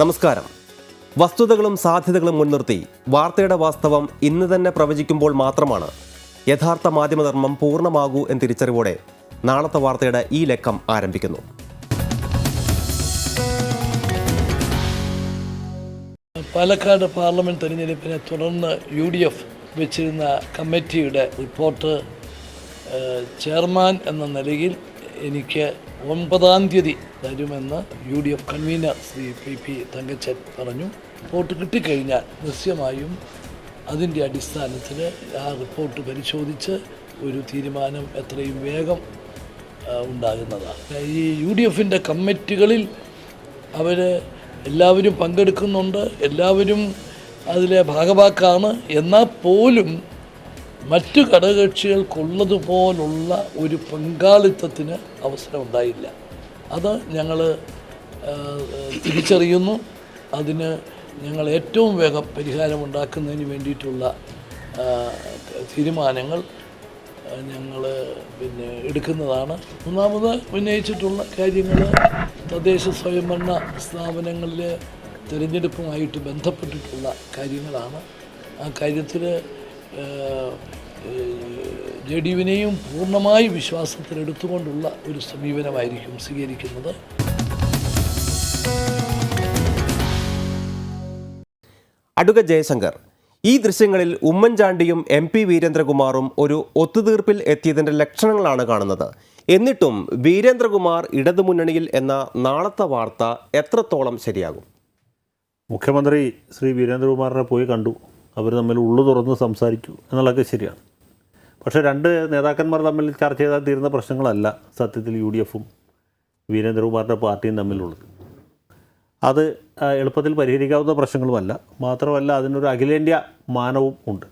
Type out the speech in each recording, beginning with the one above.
നമസ്കാരം. വസ്തുതകളും സാധ്യതകളും മുൻനിർത്തി വാർത്തയുടെ വാസ്തവം ഇന്ന് തന്നെ പ്രവചിക്കുമ്പോൾ മാത്രമാണ് യഥാർത്ഥ മാധ്യമധർമ്മം പൂർണമാകൂ എന്ന തിരിച്ചറിവോടെ നാളത്തെ വാർത്തയുടെ ഈ ലക്കം ആരംഭിക്കുന്നു. പാലക്കാട് പാർലമെന്റ് തെരഞ്ഞെടുപ്പിനെ തുടർന്ന് യു ഡി എഫ് വെച്ചിരുന്ന കമ്മിറ്റിയുടെ റിപ്പോർട്ട് ചെയർമാൻ എന്ന നിലയിൽ എനിക്ക് ഒൻപതാം തീയതി തരുമെന്ന് U D F convener Shri P P Thankachan പറഞ്ഞു. റിപ്പോർട്ട് കിട്ടിക്കഴിഞ്ഞാൽ നിശ്ചയമായും അതിന്റെ അടിസ്ഥാനത്തിൽ ആ റിപ്പോർട്ട് പരിശോധിച്ച് ഒരു തീരുമാനം എത്രയും വേഗം ഉണ്ടാകുന്നതാണ്. ഈ യു ഡി എഫിന്റെ കമ്മിറ്റികളിൽ അവർ എല്ലാവരും പങ്കെടുക്കുന്നുണ്ട്. എല്ലാവരും അതിലെ ഭാഗവാക്കാണ്. എന്നാൽ പോലും മറ്റു ഘടകകക്ഷികൾക്കുള്ളതുപോലുള്ള ഒരു പങ്കാളിത്തത്തിന് അവസരം ഉണ്ടായില്ല അത് ഞങ്ങൾ തിരിച്ചറിയുന്നു. അതിന് ഞങ്ങൾ ഏറ്റവും വേഗം പരിഹാരമുണ്ടാക്കുന്നതിന് വേണ്ടിയിട്ടുള്ള തീരുമാനങ്ങൾ ഞങ്ങൾ പിന്നെ എടുക്കുന്നതാണ്. മൂന്നാമത് ഉന്നയിച്ചിട്ടുള്ള കാര്യങ്ങൾ തദ്ദേശ സ്വയംഭരണ സ്ഥാപനങ്ങളിലെ തിരഞ്ഞെടുപ്പുമായിട്ട് ബന്ധപ്പെട്ടിട്ടുള്ള കാര്യങ്ങളാണ്. ആ കാര്യത്തിൽ ജെ ഡി യുവിനെയും പൂർണമായി വിശ്വാസത്തിലെടുത്തുകൊണ്ടുള്ള ഒരു സമീപനമായിരിക്കും സ്വീകരിക്കുന്നത്. അടുക ജയശങ്കർ ഈ ദൃശ്യങ്ങളിൽ ഉമ്മൻചാണ്ടിയും എം പി വീരേന്ദ്രകുമാറും ഒരു ഒത്തുതീർപ്പിൽ എത്തിയതിന്റെ ലക്ഷണങ്ങളാണ് കാണുന്നത്. എന്നിട്ടും വീരേന്ദ്രകുമാർ ഇടതുമുന്നണിയിൽ എന്ന നാളത്തെ വാർത്ത എത്രത്തോളം ശരിയാകും? മുഖ്യമന്ത്രി ശ്രീ വീരേന്ദ്രകുമാറിനെ പോയി കണ്ടു. അവർ തമ്മിൽ ഉള്ളു തുറന്ന് സംസാരിച്ചു എന്നുള്ളതൊക്കെ ശരിയാണ്. പക്ഷേ രണ്ട് നേതാക്കന്മാർ തമ്മിൽ ചർച്ച ചെയ്താൽ തീരുന്ന പ്രശ്നങ്ങളല്ല സത്യത്തിൽ യു ഡി എഫും വീരേന്ദ്രകുമാറിന്റെ പാർട്ടിയും തമ്മിലുള്ളത്. അത് എളുപ്പത്തിൽ പരിഹരിക്കാവുന്ന പ്രശ്നങ്ങളുമല്ല. മാത്രമല്ല അതിനൊരു അഖിലേന്ത്യാ മാനവും ഉണ്ട്.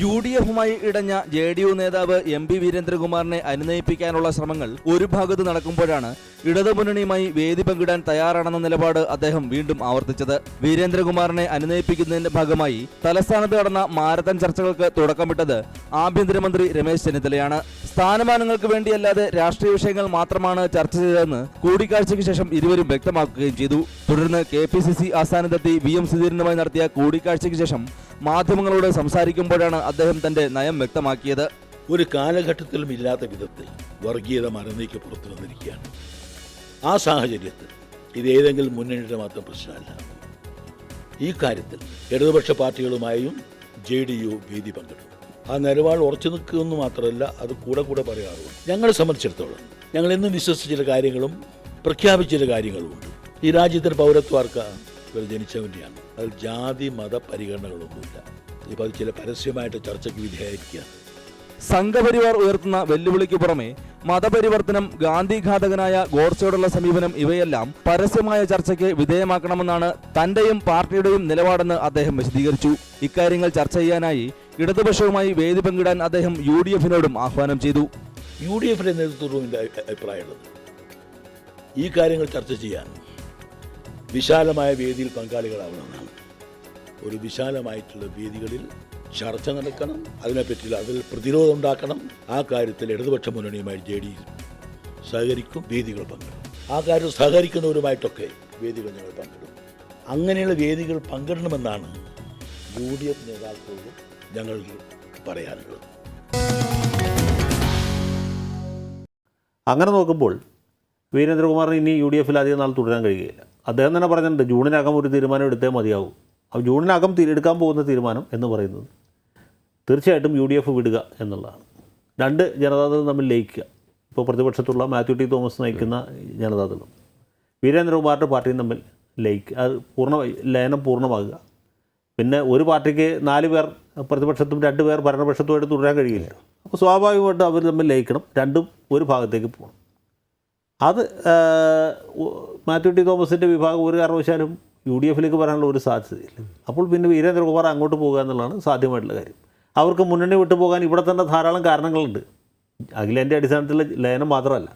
യു ഡി എഫുമായി ഇടഞ്ഞ ജെ ഡി യു നേതാവ് എം പി വീരേന്ദ്രകുമാറിനെ അനുനയിപ്പിക്കാനുള്ള ശ്രമങ്ങൾ ഒരു ഭാഗത്ത് നടക്കുമ്പോഴാണ് ഇടതുമുന്നണിയുമായി വേദി പങ്കിടാൻ തയ്യാറാണെന്ന നിലപാട് അദ്ദേഹം വീണ്ടും ആവർത്തിച്ചത്. വീരേന്ദ്രകുമാറിനെ അനുനയിപ്പിക്കുന്നതിന്റെ ഭാഗമായി തലസ്ഥാനത്ത് നടന്ന മാരത്തൺ ചർച്ചകൾക്ക് തുടക്കമിട്ടത് ആഭ്യന്തരമന്ത്രി രമേശ് ചെന്നിത്തലയാണ്. സ്ഥാനമാനങ്ങൾക്ക് വേണ്ടിയല്ലാതെ രാഷ്ട്രീയ വിഷയങ്ങൾ മാത്രമാണ് ചർച്ച ചെയ്തതെന്ന് കൂടിക്കാഴ്ചയ്ക്ക് ശേഷം ഇരുവരും വ്യക്തമാക്കുകയും ചെയ്തു. തുടർന്ന് കെ പി സി സി ആസ്ഥാനത്തെത്തി വി എം സുധീരനുമായി നടത്തിയ കൂടിക്കാഴ്ചയ്ക്ക് ശേഷം മാധ്യമങ്ങളോട് സംസാരിക്കുമ്പോഴാണ് അദ്ദേഹം തന്റെ നയം വ്യക്തമാക്കിയത് ഒരു കാലഘട്ടത്തിലും ഇല്ലാത്ത വിധത്തിൽ വർഗീയത മറന്നേക്ക് പുറത്തു വന്നിരിക്കുകയാണ്. ആ സാഹചര്യത്തിൽ ഇത് ഏതെങ്കിലും മുന്നണിയുടെ മാത്രം പ്രശ്നമല്ല. ഈ കാര്യത്തിൽ ഇടതുപക്ഷ പാർട്ടികളുമായും ജെ ഡി യു ഭീതി പങ്കിടും. ആ നിലപാട് ഉറച്ചു നിൽക്കുമെന്ന് മാത്രമല്ല അത് കൂടെ കൂടെ പറയാറുണ്ട് ഞങ്ങളെ സംബന്ധിച്ചിടത്തോളം ഞങ്ങൾ എന്നും വിശ്വസിച്ച ചില കാര്യങ്ങളും പ്രഖ്യാപിച്ച ചില കാര്യങ്ങളുമുണ്ട് ഈ രാജ്യത്തിന് പൗരത്വാർക്ക് ഇവർ ജനിച്ചവന്റെയാണ്. അതിൽ ജാതി മത പരിഗണനകളൊന്നുമില്ല. ഇപ്പോൾ ചില പരസ്യമായിട്ട് ചർച്ചയ്ക്ക് വിധേയമായിരിക്കുക. സംഘപരിവാർ ഉയർത്തുന്ന വെല്ലുവിളിക്ക് പുറമെ മതപരിവർത്തനം ഗാന്ധിഘാതകനായ ഗോഡ്സയോടുള്ള സമീപനം ഇവയെല്ലാം പരസ്യമായ ചർച്ചയ്ക്ക് വിധേയമാക്കണമെന്നാണ് തന്റെയും പാർട്ടിയുടെയും നിലപാടെന്ന് അദ്ദേഹം വിശദീകരിച്ചു. ഇക്കാര്യങ്ങൾ ചർച്ച ചെയ്യാനായി ഇടതുപക്ഷവുമായി വേദി പങ്കിടാൻ അദ്ദേഹം യു ഡി എഫിനോടും ആഹ്വാനം ചെയ്തു. യു ഡി എഫിന്റെ നേതൃത്വവും അഭിപ്രായമുള്ളത്. ഈ കാര്യങ്ങൾ ചർച്ച ചെയ്യാൻ വിശാലമായ വേദിയിൽ പങ്കാളികളാവണമെന്നാണ്. ഒരു വിശാലമായിട്ടുള്ള വേദികളിൽ ചർച്ച നടക്കണം. അതിനെപ്പറ്റി അതിൽ പ്രതിരോധം ഉണ്ടാക്കണം. ആ കാര്യത്തിൽ ഇടതുപക്ഷ മുന്നണിയുമായി ജെ ഡി സഹകരിക്കും വേദികൾ പങ്കിടും. ആ കാര്യം സഹകരിക്കുന്നവരുമായിട്ടൊക്കെ വേദികൾ ഞങ്ങൾ പങ്കിടും. അങ്ങനെയുള്ള വേദികൾ പങ്കിടണമെന്നാണ് യു ഡി എഫ് നേതാക്കളോട് ഞങ്ങൾ പറയാനുള്ളത്. അങ്ങനെ നോക്കുമ്പോൾ വീരേന്ദ്രകുമാറിന് ഇനി യു ഡി എഫിൽ അധികം നാൾ തുടരാൻ കഴിയുകയില്ല. അദ്ദേഹം തന്നെ പറഞ്ഞിട്ടുണ്ട് ജൂണിനകം ഒരു തീരുമാനം എടുത്തേ മതിയാവും. അപ്പോൾ ജൂണിനകം എടുക്കാൻ പോകുന്ന തീരുമാനം എന്ന് പറയുന്നത്. തീർച്ചയായിട്ടും യു ഡി എഫ് വിടുക എന്നുള്ളതാണ്. രണ്ട് ജനതാദളം തമ്മിൽ ലയിക്കുക. ഇപ്പോൾ പ്രതിപക്ഷത്തുള്ള മാത്യു ടി തോമസ് നയിക്കുന്ന ജനതാദളും. വീരേന്ദ്രകുമാറിന്റെ പാർട്ടിയും തമ്മിൽ ലയിക്കുക അത് പൂർണ ലയനം പൂർണമാകുക. പിന്നെ ഒരു പാർട്ടിക്ക് നാല് പേർ പ്രതിപക്ഷത്തും രണ്ട് പേർ ഭരണപക്ഷത്തുമായിട്ട് തുടരാൻ കഴിയില്ല. അപ്പോൾ സ്വാഭാവികമായിട്ടും അവർ തമ്മിൽ ലയിക്കണം. രണ്ടും ഒരു ഭാഗത്തേക്ക് പോകണം. അത് മാത്യു ടി തോമസിന്റെ വിഭാഗം ഒരു കാരണവശാലും യു ഡി എഫിലേക്ക് വരാനുള്ള ഒരു സാധ്യതയില്ല. അപ്പോൾ പിന്നെ വീരേന്ദ്രകുമാർ അങ്ങോട്ട് പോകുക എന്നുള്ളതാണ് സാധ്യമായിട്ടുള്ള കാര്യം. അവർക്ക് മുന്നണി വിട്ടു പോകാൻ ഇവിടെ തന്നെ ധാരാളം കാരണങ്ങളുണ്ട്. അഖിലേന്റെ അടിസ്ഥാനത്തിലുള്ള ലയനം മാത്രമല്ല.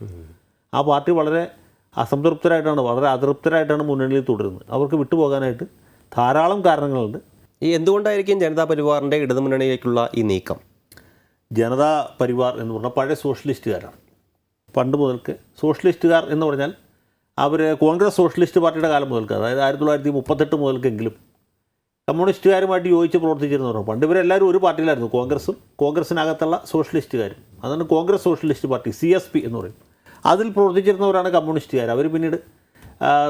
ആ പാർട്ടി വളരെ അസംതൃപ്തരായിട്ടാണ് വളരെ അതൃപ്തരായിട്ടാണ് മുന്നണിയിൽ തുടരുന്നത്. അവർക്ക് വിട്ടുപോകാനായിട്ട് ധാരാളം കാരണങ്ങളുണ്ട്. ഈ എന്തുകൊണ്ടായിരിക്കും ജനതാ പരിവാറിന്റെ ഇടതുമുന്നണിയിലേക്കുള്ള ഈ നീക്കം? ജനതാ പരിവാർ എന്ന് പറഞ്ഞാൽ പഴയ സോഷ്യലിസ്റ്റുകാരാണ്. പണ്ട് മുതൽക്ക് സോഷ്യലിസ്റ്റുകാർ എന്ന് പറഞ്ഞാൽ അവർ കോൺഗ്രസ് സോഷ്യലിസ്റ്റ് പാർട്ടിയുടെ കാലം മുതൽക്ക് അതായത് ആയിരത്തി തൊള്ളായിരത്തി മുപ്പത്തെട്ട് മുതൽക്കെങ്കിലും കമ്മ്യൂണിസ്റ്റുകാരുമായിട്ട് യോജിച്ച് പ്രവർത്തിച്ചിരുന്നവരാണ്. പണ്ട് ഇവരെല്ലാവരും ഒരു പാർട്ടിയിലായിരുന്നു കോൺഗ്രസും കോൺഗ്രസിനകത്തുള്ള സോഷ്യലിസ്റ്റുകാരും. അതാണ് Congress socialist party C S P എന്ന് പറയും. അതിൽ പ്രവർത്തിച്ചിരുന്നവരാണ് കമ്മ്യൂണിസ്റ്റുകാർ. അവർ പിന്നീട്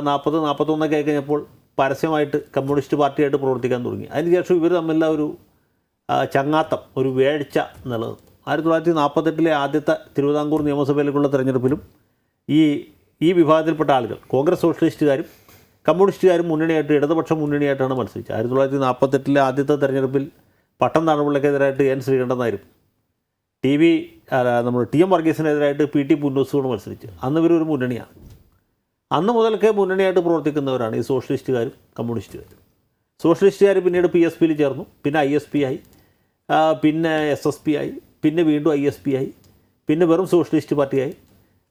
നാൽപ്പത് നാൽപ്പത്തൊന്നൊക്കെ ആയി കഴിഞ്ഞപ്പോൾ പരസ്യമായിട്ട് കമ്മ്യൂണിസ്റ്റ് പാർട്ടിയായിട്ട് പ്രവർത്തിക്കാൻ തുടങ്ങി. അതിനുശേഷം ഇവർ തമ്മിലുള്ള ഒരു ചങ്ങാത്തം ഒരു വേഴ്ച എന്നുള്ളത്. ആയിരത്തി തൊള്ളായിരത്തി നാൽപ്പത്തെട്ടിലെ ആദ്യത്തെ തിരുവിതാംകൂർ നിയമസഭയിലേക്കുള്ള തെരഞ്ഞെടുപ്പിലും ഈ ഈ വിഭാഗത്തിൽപ്പെട്ട ആളുകൾ കോൺഗ്രസ് സോഷ്യലിസ്റ്റുകാരും കമ്മ്യൂണിസ്റ്റുകാരും മുന്നണിയായിട്ട് ഇടതുപക്ഷ മുന്നണിയായിട്ടാണ് മത്സരിച്ചത്. ആയിരത്തി തൊള്ളായിരത്തി നാൽപ്പത്തെട്ടിലെ ആദ്യത്തെ തെരഞ്ഞെടുപ്പിൽ പട്ടം താണുപിള്ളക്കെതിരായിട്ട് എൻ ശ്രീകണ്ഠനായിരുന്നു നായരും ടി വി നമ്മൾ ടി എം വർഗീസിനെതിരായിട്ട് പി ടി പുന്നോസുകൊണ്ട് മത്സരിച്ചു. അന്ന് ഇവരൊരു മുന്നണിയാണ്. അന്ന് മുതൽക്കേ മുന്നണിയായിട്ട് പ്രവർത്തിക്കുന്നവരാണ് ഈ സോഷ്യലിസ്റ്റുകാരും കമ്മ്യൂണിസ്റ്റുകാരും. സോഷ്യലിസ്റ്റുകാർ പിന്നീട് പി എസ് പിയിൽ ചേർന്നു. പിന്നെ ഐ എസ് പി ആയി. പിന്നെ എസ് എസ് പി ആയി. പിന്നെ വീണ്ടും ഐ എസ് പി ആയി. പിന്നെ വെറും സോഷ്യലിസ്റ്റ് പാർട്ടിയായി.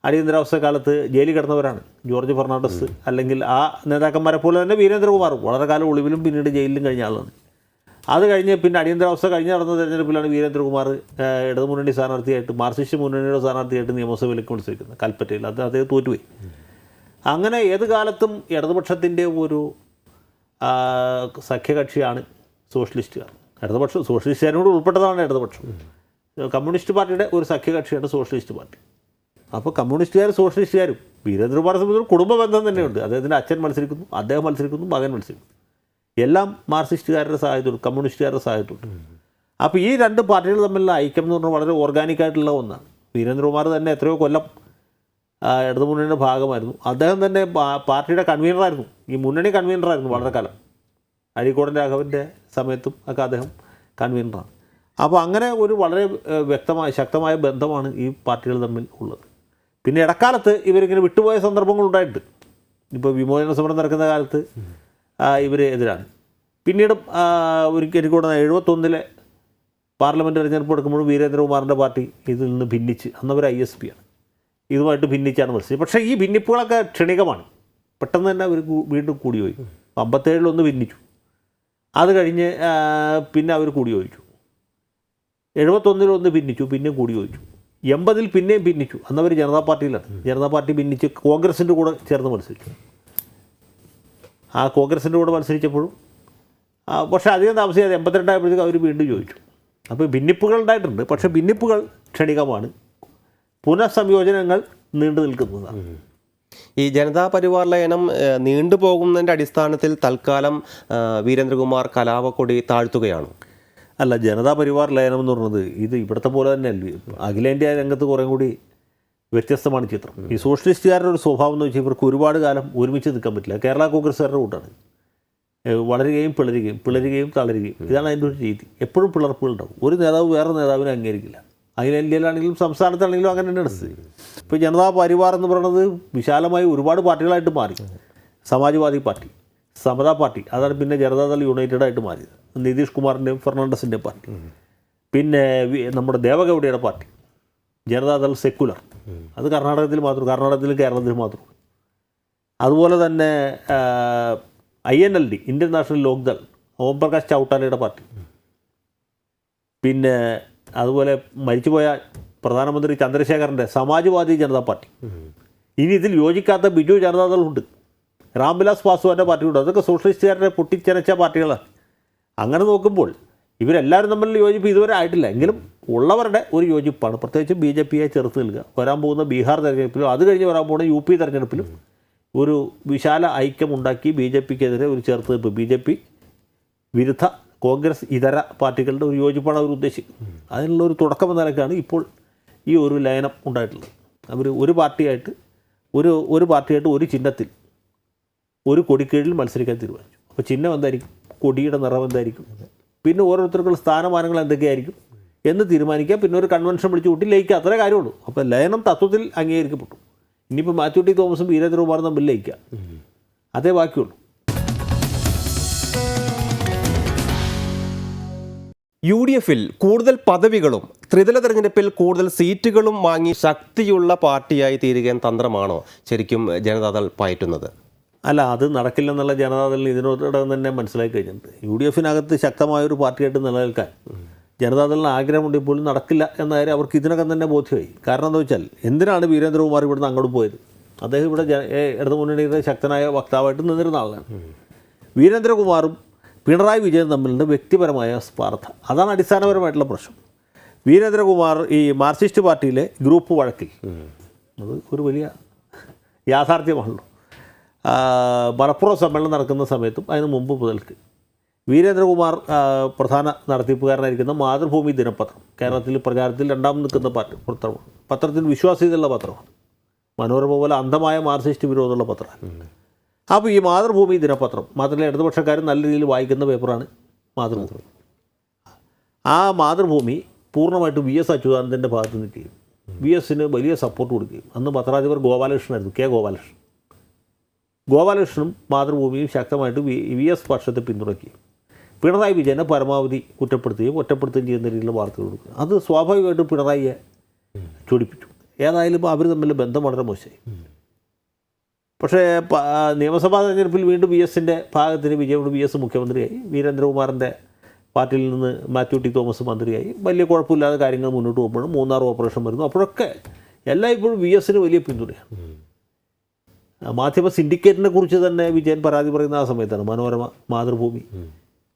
അടിയന്തരാവസ്ഥ കാലത്ത് ജയിലിൽ കിടന്നവരാണ്. ജോർജ് ഫെർണാണ്ടസ് അല്ലെങ്കിൽ ആ നേതാക്കന്മാരെ പോലെ തന്നെ വീരേന്ദ്രകുമാർ വളരെ കാലം ഒളിവിലും പിന്നീട് ജയിലിലും കഴിഞ്ഞ ആളാണ്. അത് കഴിഞ്ഞ് പിന്നെ അടിയന്തരാവസ്ഥ കഴിഞ്ഞ് നടന്ന തെരഞ്ഞെടുപ്പിലാണ് വീരേന്ദ്രകുമാർ ഇടതുമുന്നണി സ്ഥാനാർത്ഥിയായിട്ട് മാർസിസ്റ്റ് മുന്നണിയുടെ സ്ഥാനാർത്ഥിയായിട്ട് നിയമസഭയിലേക്ക് മത്സരിക്കുന്നത് കൽപ്പറ്റയിൽ. അത് അദ്ദേഹം തോറ്റുപോയി. അങ്ങനെ ഏത് കാലത്തും ഇടതുപക്ഷത്തിന്റെ ഒരു സഖ്യകക്ഷിയാണ് സോഷ്യലിസ്റ്റുകാർ. ഇടതുപക്ഷം സോഷ്യലിസ്റ്റുകാരോട് ഉൾപ്പെട്ടതാണ് ഇടതുപക്ഷം. കമ്മ്യൂണിസ്റ്റ് പാർട്ടിയുടെ ഒരു സഖ്യകക്ഷിയാണ് സോഷ്യലിസ്റ്റ് പാർട്ടി. അപ്പോൾ കമ്മ്യൂണിസ്റ്റുകാരും സോഷ്യലിസ്റ്റുകാരും വീരേന്ദ്രകുമാർ സംബന്ധിച്ച് കുടുംബ ബന്ധം തന്നെയുണ്ട്. അദ്ദേഹത്തിന്റെ അച്ഛൻ മത്സരിക്കുന്നു അദ്ദേഹം മത്സരിക്കുന്നു മകൻ മത്സരിക്കുന്നു. എല്ലാം മാർക്സിസ്റ്റുകാരുടെ സഹായത്തോട് കമ്മ്യൂണിസ്റ്റുകാരുടെ സഹായത്തോട്. അപ്പോൾ ഈ രണ്ട് പാർട്ടികൾ തമ്മിലുള്ള ഐക്യം എന്ന് പറഞ്ഞാൽ വളരെ ഓർഗാനിക്കായിട്ടുള്ള ഒന്നാണ്. വീരേന്ദ്രകുമാർ തന്നെ എത്രയോ കൊല്ലം ഇടതു മുന്നണിയുടെ ഭാഗമായിരുന്നു. അദ്ദേഹം തന്നെ പാർട്ടിയുടെ കൺവീനറായിരുന്നു ഈ മുന്നണി കൺവീനറായിരുന്നു വളരെ കാലം. അരീക്കോടൻ രാഘവന്റെ സമയത്തും ഒക്കെ അദ്ദേഹം കൺവീനറാണ് അപ്പോൾ അങ്ങനെ ഒരു വളരെ വ്യക്തമായ ശക്തമായ ബന്ധമാണ് ഈ പാർട്ടികൾ തമ്മിൽ ഉള്ളത്. പിന്നെ ഇടക്കാലത്ത് ഇവരിങ്ങനെ വിട്ടുപോയ സന്ദർഭങ്ങൾ ഉണ്ടായിട്ടുണ്ട്. ഇപ്പോൾ വിമോചന സമരം നടക്കുന്ന കാലത്ത് ഇവർ എതിരാണ്. പിന്നീടും ഒരിക്കൽ എനിക്ക് കൂടെ എഴുപത്തൊന്നിലെ പാർലമെന്റ് തെരഞ്ഞെടുപ്പ് എടുക്കുമ്പോഴും വീരേന്ദ്രകുമാറിന്റെ പാർട്ടി ഇതിൽ നിന്ന് ഭിന്നിച്ച് അന്നവർ ഐ എസ് പി ആണ്. ഇതുമായിട്ട് ഭിന്നിച്ചാണ് മത്സരിച്ചത്. പക്ഷേ ഈ ഭിന്നിപ്പുകളൊക്കെ ക്ഷണികമാണ്. പെട്ടെന്ന് തന്നെ അവർ വീണ്ടും കൂടി പോയി അമ്പത്തേഴിലൊന്ന് ഭിന്നിച്ചു. അത് കഴിഞ്ഞ് പിന്നെ അവർ കൂടി ചോദിച്ചു എഴുപത്തൊന്നിലൊന്ന് ഭിന്നിച്ചു പിന്നെയും കൂടി ചോദിച്ചു എൺപതിൽ പിന്നെയും ഭിന്നിച്ചു. അന്നവർ ജനതാ പാർട്ടിയിലാണ്. ജനതാ പാർട്ടി ഭിന്നിച്ച് കോൺഗ്രസിന്റെ കൂടെ ചേർന്ന് മത്സരിച്ചു. ആ കോൺഗ്രസിന്റെ കൂടെ മത്സരിച്ചപ്പോഴും പക്ഷേ അധികം താമസിക്കാതെ എൺപത്തിരണ്ടായപ്പോഴത്തേക്ക് അവർ വീണ്ടും ചോദിച്ചു. അപ്പോൾ ഭിന്നിപ്പുകൾ ഉണ്ടായിട്ടുണ്ട്. പക്ഷേ ഭിന്നിപ്പുകൾ ക്ഷണികമാണ്. പുനഃസംയോജനങ്ങൾ നീണ്ടു നിൽക്കുന്നതാണ്. ഈ ജനതാ പരിവാർ ലയനം നീണ്ടുപോകുന്നതിന്റെ അടിസ്ഥാനത്തിൽ തൽക്കാലം വീരേന്ദ്രകുമാർ കലാപക്കൊടി താഴ്ത്തുകയാണ്? അല്ല ജനതാ പരിവാർ ലയനം എന്ന് പറയുന്നത് ഇത് ഇവിടുത്തെ പോലെ തന്നെയല്ലേ അഖിലേന്ത്യാ രംഗത്ത് കുറേ കൂടി വ്യത്യസ്തമാണ് ചിത്രം. ഈ സോഷ്യലിസ്റ്റുകാരുടെ ഒരു സ്വഭാവം എന്ന് വെച്ചാൽ ഇവർക്ക് ഒരുപാട് കാലം ഒരുമിച്ച് നിൽക്കാൻ പറ്റില്ല. കേരള കോൺഗ്രസ്സുകാരുടെ കൂട്ടാണ്. വളരുകയും പിളരുകയും പിളരുകയും തളരുകയും. ഇതാണ് അതിന്റെ ഒരു രീതി. എപ്പോഴും പിളർപ്പുകൾ ഉണ്ടാവും. ഒരു നേതാവ് വേറെ നേതാവിനെ അംഗീകരിക്കില്ല. അഖിലേന്ത്യയിലാണെങ്കിലും സംസ്ഥാനത്താണെങ്കിലും അങ്ങനെ തന്നെയാണ് സ്ഥിതി. ഇപ്പോൾ ജനതാ പരിവാർ എന്ന് പറയുന്നത് വിശാലമായി ഒരുപാട് പാർട്ടികളായിട്ട് മാറി. സമാജ്വാദി പാർട്ടി. സമതാ പാർട്ടി. അതാണ് പിന്നെ ജനതാദൾ യുണൈറ്റഡ് ആയിട്ട് മാറിയത്. നിതീഷ് കുമാറിന്റെയും ഫെർണാണ്ടസിന്റെയും പാർട്ടി. പിന്നെ നമ്മുടെ ദേവഗൗഡയുടെ പാർട്ടി. ജനതാദൾ സെക്കുലർ അത് കർണാടകത്തിൽ മാത്രം കർണാടകത്തിലും കേരളത്തിലും മാത്രം. അതുപോലെ തന്നെ I N L D Indian national Lokdal Om Prakash ചൗട്ടാലയുടെ party. പിന്നെ അതുപോലെ മരിച്ചുപോയ പ്രധാനമന്ത്രി ചന്ദ്രശേഖരന്റെ സമാജ്വാദി ജനതാ പാർട്ടി. ഇനി ഇതിൽ യോജിക്കാത്ത ബിജു ജനതാദളുണ്ട്. രാംവിലാസ് പാസ്വാന്റെ പാർട്ടിയുണ്ട് അതൊക്കെ സോഷ്യലിസ്റ്റുകാരുടെ പൊട്ടിച്ചനച്ച പാർട്ടികളാണ് അങ്ങനെ നോക്കുമ്പോൾ ഇവരെല്ലാവരും തമ്മിൽ യോജിപ്പ് ഇതുവരെ ആയിട്ടില്ല. എങ്കിലും ഉള്ളവരുടെ ഒരു യോജിപ്പാണ്. പ്രത്യേകിച്ച് ബി ജെ പിയെ ചെറുത്ത് നിൽക്കുക. വരാൻ പോകുന്ന ബീഹാർ തെരഞ്ഞെടുപ്പിലും അത് കഴിഞ്ഞ് വരാൻ പോകുന്ന യു പി തെരഞ്ഞെടുപ്പിലും ഒരു വിശാല ഐക്യം ഉണ്ടാക്കി ബി ജെ പിക്കെതിരെ ഒരു ചെറുത്ത് നിൽപ്പ്. ബി ജെ പി വിരുദ്ധ കോൺഗ്രസ് ഇതര പാർട്ടികളുടെ ഒരു യോജിപ്പാണ് അവർ ഉദ്ദേശിക്കുന്നത്. അതിനുള്ള ഒരു തുടക്കം എന്ന നിലക്കാണ് ഇപ്പോൾ ഈ ഒരു ലയനം ഉണ്ടായിട്ടുള്ളത്. അവർ ഒരു പാർട്ടിയായിട്ട് ഒരു ഒരു പാർട്ടിയായിട്ട് ഒരു ചിഹ്നത്തിൽ ഒരു കൊടിക്കീഴിൽ മത്സരിക്കാൻ തീരുമാനിച്ചു. അപ്പോൾ ചിഹ്നം എന്തായിരിക്കും? കൊടിയുടെ നിറം എന്തായിരിക്കും? പിന്നെ ഓരോരുത്തർക്കുള്ള സ്ഥാനമാനങ്ങൾ എന്തൊക്കെയായിരിക്കും? എന്ന് തീരുമാനിക്കുക പിന്നെ ഒരു കൺവെൻഷൻ വിളിച്ചു കൂട്ടി ലയിക്കുക. അത്രേ കാര്യമുള്ളൂ. അപ്പോൾ ലയനം തത്വത്തിൽ അംഗീകരിക്കപ്പെട്ടു. ഇനിയിപ്പോൾ മാത്യു ടി തോമസും വീരേന്ദ്രകുമാറും തമ്മിൽ ലയിക്കുക. അതേ ബാക്കിയുള്ളൂ. യു ഡി എഫിൽ കൂടുതൽ പദവികളും ത്രിതല തെരഞ്ഞെടുപ്പിൽ കൂടുതൽ സീറ്റുകളും വാങ്ങി ശക്തിയുള്ള പാർട്ടിയായി തീരുകയും തന്ത്രമാണോ ശരിക്കും ജനതാദൾ പയറ്റുന്നത്? അല്ല അത് നടക്കില്ലെന്നുള്ള ജനതാദളിന് ഇതിനോടകം തന്നെ മനസ്സിലാക്കി കഴിഞ്ഞിട്ടുണ്ട്. യു ഡി എഫിനകത്ത് ശക്തമായൊരു പാർട്ടിയായിട്ട് നിലനിൽക്കാൻ ജനതാദളിന് ആഗ്രഹമുണ്ട് ഇപ്പോഴും നടക്കില്ല എന്ന കാര്യം അവർക്ക് ഇതിനകം തന്നെ ബോധ്യമായി. കാരണം എന്താ വെച്ചാൽ എന്തിനാണ് വീരേന്ദ്രകുമാർ ഇവിടുന്ന് അങ്ങോട്ട് പോയത്? അദ്ദേഹം ഇവിടെ ഇടതു മുന്നണിയുടെ ശക്തനായ വക്താവായിട്ട് നിന്നിരുന്ന ആളാണ്. വീരേന്ദ്രകുമാറും പിണറായി വിജയൻ തമ്മിലുള്ള വ്യക്തിപരമായ സ്പാർദ്ധ. അതാണ് അടിസ്ഥാനപരമായിട്ടുള്ള പ്രശ്നം. വീരേന്ദ്രകുമാർ ഈ മാർക്സിസ്റ്റ് പാർട്ടിയിലെ ഗ്രൂപ്പ് വഴക്കിൽ. അത് ഒരു വലിയ യാഥാർത്ഥ്യമാണല്ലോ. മലപ്പുറം സമ്മേളനം നടക്കുന്ന സമയത്തും അതിന് മുമ്പ് മുതൽക്ക് വീരേന്ദ്രകുമാർ പ്രധാന നടത്തിപ്പുകാരനായിരിക്കുന്ന മാതൃഭൂമി ദിനപത്രം കേരളത്തിൽ പ്രചാരത്തിൽ രണ്ടാം നിൽക്കുന്ന പാർട്ടി പത്രമാണ്. പത്രത്തിന് വിശ്വാസ്യതയുള്ള പത്രമാണ്. മനോരമ പോലെ അന്ധമായ മാർസിസ്റ്റ് വിരോധമുള്ള പത്രമാണ്. അപ്പോൾ ഈ മാതൃഭൂമി ദിനപത്രം മാത്രമല്ല ഇടതുപക്ഷക്കാരും നല്ല രീതിയിൽ വായിക്കുന്ന പേപ്പറാണ് മാതൃഭൂമി. ആ മാതൃഭൂമി പൂർണമായിട്ട് വി എസ് അച്യുതാനന്ദന്റെ ഭാഗത്ത് നിൽക്കുകയും വി എസിന് വലിയ സപ്പോർട്ട് കൊടുക്കുകയും. അന്ന് പത്രാധിപർ ഗോപാലകൃഷ്ണനായിരുന്നു കെ ഗോപാലകൃഷ്ണൻ. ഗോപാലകൃഷ്ണനും മാതൃഭൂമിയും ശക്തമായിട്ട് വി വി എസ് പക്ഷത്തെ പിന്തുണയ്ക്കുകയും പിണറായി വിജയനെ പരമാവധി കുറ്റപ്പെടുത്തുകയും ഒറ്റപ്പെടുത്തുകയും ചെയ്യുന്ന രീതിയിലുള്ള വാർത്തകൾ കൊടുക്കുക. അത് സ്വാഭാവികമായിട്ടും പിണറായിയെ ചൊടിപ്പിച്ചു. ഏതായാലും അവർ തമ്മിൽ ബന്ധം വളരെ മോശമായി. പക്ഷേ നിയമസഭാ തെരഞ്ഞെടുപ്പിൽ വീണ്ടും വി എസിന്റെ ഭാഗത്തിന് വിജയോട് വി എസ് മുഖ്യമന്ത്രിയായി. വീരേന്ദ്രകുമാറിന്റെ പാർട്ടിയിൽ നിന്ന് മാത്യു ടി തോമസ് മന്ത്രിയായി. വലിയ കുഴപ്പമില്ലാതെ കാര്യങ്ങൾ മുന്നോട്ട് പോകുമ്പോഴും മൂന്നാർ ഓപ്പറേഷൻ വരുന്നു. അപ്പോഴൊക്കെ എല്ലായ്പ്പോഴും വി എസിന് വലിയ പിന്തുണയാണ്. മാധ്യമ സിൻഡിക്കേറ്റിനെ കുറിച്ച് തന്നെ വിജയൻ പരാതി പറയുന്ന ആ സമയത്താണ് മനോരമ മാതൃഭൂമി.